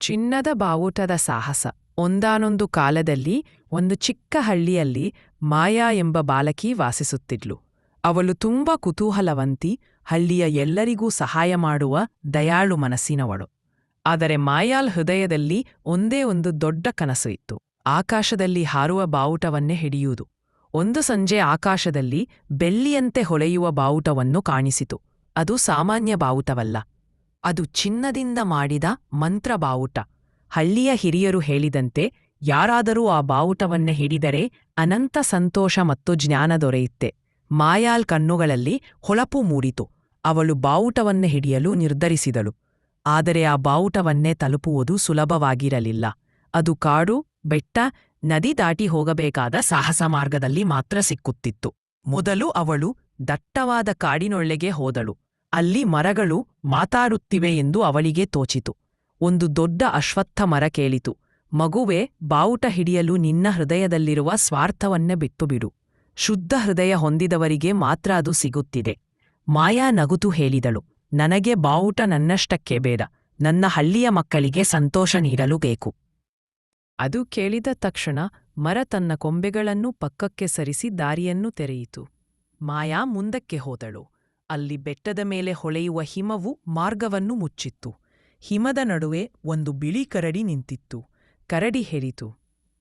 ಚಿನ್ನದ ಬಾವುಟದ ಸಾಹಸ. ಒಂದಾನೊಂದು ಕಾಲದಲ್ಲಿ ಒಂದು ಚಿಕ್ಕ ಹಳ್ಳಿಯಲ್ಲಿ ಮಾಯಾ ಎಂಬ ಬಾಲಕಿ ವಾಸಿಸುತ್ತಿದ್ಲು. ಅವಳು ತುಂಬಾ ಕುತೂಹಲವಂತಿ, ಹಳ್ಳಿಯ ಎಲ್ಲರಿಗೂ ಸಹಾಯ ಮಾಡುವ ದಯಾಳು ಮನಸ್ಸಿನವಳು. ಆದರೆ ಮಾಯಾಲ್ ಹೃದಯದಲ್ಲಿ ಒಂದೇ ಒಂದು ದೊಡ್ಡ ಕನಸು ಇತ್ತು. ಆಕಾಶದಲ್ಲಿ ಹಾರುವ ಬಾವುಟವನ್ನೇ ಹಿಡಿಯುವುದು. ಒಂದು ಸಂಜೆ ಆಕಾಶದಲ್ಲಿ ಬೆಳ್ಳಿಯಂತೆ ಹೊಳೆಯುವ ಬಾವುಟವನ್ನು ಕಾಣಿಸಿತು. ಅದು ಸಾಮಾನ್ಯ ಬಾವುಟವಲ್ಲ. ಅದು ಚಿನ್ನದಿಂದ ಮಾಡಿದ ಮಂತ್ರ ಬಾವುಟ. ಹಳ್ಳಿಯ ಹಿರಿಯರು ಹೇಳಿದಂತೆ, ಯಾರಾದರೂ ಆ ಬಾವುಟವನ್ನೇ ಹಿಡಿದರೆ ಅನಂತ ಸಂತೋಷ ಮತ್ತು ಜ್ಞಾನ ದೊರೆಯುತ್ತೆ. ಮಾಯಾಲ್ ಕಣ್ಣುಗಳಲ್ಲಿ ಹೊಳಪು ಮೂಡಿತು. ಅವಳು ಬಾವುಟವನ್ನು ಹಿಡಿಯಲು ನಿರ್ಧರಿಸಿದಳು. ಆದರೆ ಆ ಬಾವುಟವನ್ನೇ ತಲುಪುವುದು ಸುಲಭವಾಗಿರಲಿಲ್ಲ. ಅದು ಕಾಡು, ಬೆಟ್ಟ, ನದಿ ದಾಟಿ ಹೋಗಬೇಕಾದ ಸಾಹಸ ಮಾರ್ಗದಲ್ಲಿ ಮಾತ್ರ ಸಿಕ್ಕುತ್ತಿತ್ತು. ಮೊದಲು ಅವಳು ದಟ್ಟವಾದ ಕಾಡಿನೊಳ್ಳೆಗೆ ಹೋದಳು. ಅಲ್ಲಿ ಮರಗಳು ಮಾತಾಡುತ್ತಿವೆ ಎಂದು ಅವಳಿಗೆ ತೋಚಿತು. ಒಂದು ದೊಡ್ಡ ಅಶ್ವತ್ಥ ಮರ ಕೇಳಿತು. ಮಗುವೆ ಬಾವುಟ ಹಿಡಿಯಲು ನಿನ್ನ ಹೃದಯದಲ್ಲಿರುವ ಸ್ವಾರ್ಥವನ್ನೇ ಬಿಟ್ಟುಬಿಡು. ಶುದ್ಧ ಹೃದಯ ಹೊಂದಿದವರಿಗೆ ಮಾತ್ರ ಅದು ಸಿಗುತ್ತಿದೆ. ಮಾಯಾ ನಗುತು ಹೇಳಿದಳು. ನನಗೆ ಬಾವುಟ ನನ್ನಷ್ಟಕ್ಕೆ ಬೇಡ. ನನ್ನ ಹಳ್ಳಿಯ ಮಕ್ಕಳಿಗೆ ಸಂತೋಷ ನೀಡಲು ಬೇಕು. ಅದು ಕೇಳಿದ ತಕ್ಷಣ ಮರ ತನ್ನ ಕೊಂಬೆಗಳನ್ನು ಪಕ್ಕಕ್ಕೆ ಸರಿಸಿ ದಾರಿಯನ್ನು ತೆರೆಯಿತು. ಮಾಯಾ ಮುಂದಕ್ಕೆ ಹೋದಳು. ಅಲ್ಲಿ ಬೆಟ್ಟದ ಮೇಲೆ ಹೊಳೆಯುವ ಹಿಮವು ಮಾರ್ಗವನ್ನು ಮುಚ್ಚಿತ್ತು. ಹಿಮದ ನಡುವೆ ಒಂದು ಬಿಳಿ ಕರಡಿ ನಿಂತಿತ್ತು. ಕರಡಿ ಹೇಳಿತು,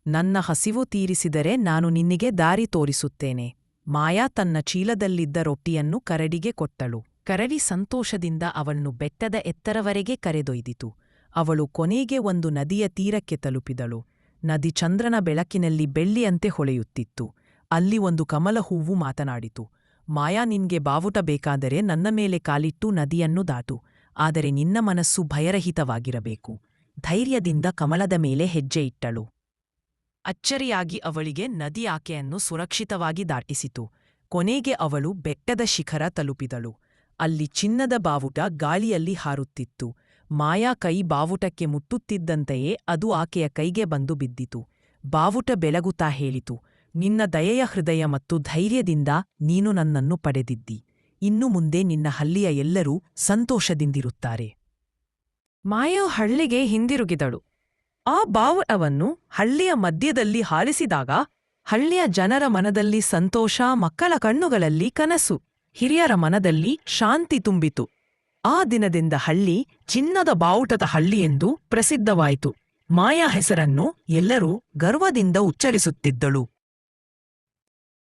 ನನ್ನ ಹಸಿವು ತೀರಿಸಿದರೆ ನಾನು ನಿನ್ನಿಗೆ ದಾರಿ ತೋರಿಸುತ್ತೇನೆ. ಮಾಯಾ ತನ್ನ ಚೀಲದಲ್ಲಿದ್ದ ರೊಟ್ಟಿಯನ್ನು ಕರಡಿಗೆ ಕೊಟ್ಟಳು. ಕರಡಿ ಸಂತೋಷದಿಂದ ಅವಳನ್ನು ಬೆಟ್ಟದ ಎತ್ತರವರೆಗೆ ಕರೆದೊಯ್ದಿತು. ಅವಳು ಕೊನೆಗೆ ಒಂದು ನದಿಯ ತೀರಕ್ಕೆ ತಲುಪಿದಳು. ನದಿ ಚಂದ್ರನ ಬೆಳಕಿನಲ್ಲಿ ಬೆಳ್ಳಿಯಂತೆ ಹೊಳೆಯುತ್ತಿತ್ತು. ಅಲ್ಲಿ ಒಂದು ಕಮಲ ಹೂವು ಮಾತನಾಡಿತು ಮಾಯಾ ನಿನ್ಗೆ ಬಾವುಟ ಬೇಕಾದರೆ ನನ್ನ ಮೇಲೆ ಕಾಲಿಟ್ಟು ನದಿಯನ್ನು ದಾಟು, ಆದರೆ ನಿನ್ನ ಮನಸ್ಸು ಭಯರಹಿತವಾಗಿರಬೇಕು. ಧೈರ್ಯದಿಂದ ಕಮಲದ ಮೇಲೆ ಹೆಜ್ಜೆ ಇಟ್ಟಳು. ಅಚ್ಚರಿಯಾಗಿ ಅವಳಿಗೆ ನದಿ ಆಕೆಯನ್ನು ಸುರಕ್ಷಿತವಾಗಿ ದಾಟಿಸಿತು. ಕೊನೆಗೆ ಅವಳು ಬೆಟ್ಟದ ಶಿಖರ ತಲುಪಿದಳು. ಅಲ್ಲಿ ಚಿನ್ನದ ಬಾವುಟ ಗಾಳಿಯಲ್ಲಿ ಹಾರುತ್ತಿತ್ತು. ಮಾಯಾ ಕೈ ಬಾವುಟಕ್ಕೆ ಮುಟ್ಟುತ್ತಿದ್ದಂತೆಯೇ ಅದು ಆಕೆಯ ಕೈಗೆ ಬಂದು ಬಿದ್ದಿತು. ಬಾವುಟ ಬೆಳಗುತ್ತಾ ಹೇಳಿತು ನಿನ್ನ ದಯೆಯ ಹೃದಯ ಮತ್ತು ಧೈರ್ಯದಿಂದ ನೀನು ನನ್ನನ್ನು ಪಡೆದಿದ್ದಿ. ಇನ್ನು ಮುಂದೆ ನಿನ್ನ ಹಳ್ಳಿಯ ಎಲ್ಲರೂ ಸಂತೋಷದಿಂದಿರುತ್ತಾರೆ. ಮಾಯೋ ಹಳ್ಳಿಗೆ ಹಿಂದಿರುಗಿದಳು. ಆ ಬಾವುಟವನ್ನು ಹಳ್ಳಿಯ ಮಧ್ಯದಲ್ಲಿ ಹಾರಿಸಿದಾಗ ಹಳ್ಳಿಯ ಜನರ ಮನದಲ್ಲಿ ಸಂತೋಷ, ಮಕ್ಕಳ ಕಣ್ಣುಗಳಲ್ಲಿ ಕನಸು, ಹಿರಿಯರ ಮನದಲ್ಲಿ ಶಾಂತಿ ತುಂಬಿತು. ಆ ದಿನದಿಂದ ಹಳ್ಳಿ ಚಿನ್ನದ ಬಾವುಟದ ಹಳ್ಳಿ ಎಂದು ಪ್ರಸಿದ್ಧವಾಯಿತು. ಮಾಯಾ ಹೆಸರನ್ನು ಎಲ್ಲರೂ ಗರ್ವದಿಂದ ಉಚ್ಚರಿಸುತ್ತಿದ್ದಳು.